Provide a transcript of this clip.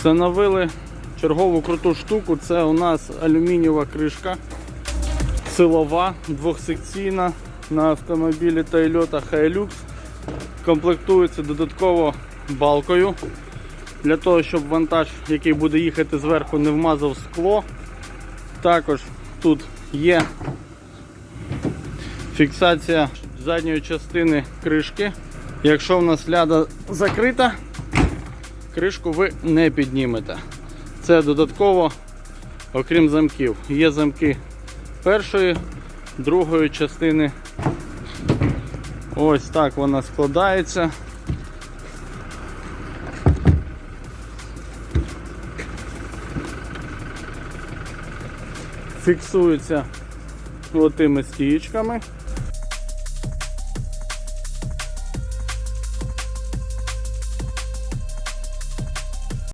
Встановили чергову круту штуку. Це у нас алюмінієва кришка силова, двохсекційна на автомобілі Toyota Hilux. Комплектується додатково балкою. Для того, щоб вантаж, який буде їхати зверху, не вмазав скло. Також тут є фіксація задньої частини кришки. Якщо в нас ляда закрита, кришку ви не піднімете. Це додатково, окрім замків. Є замки першої, другої частини. Ось так вона складається. Фіксується отими стієчками.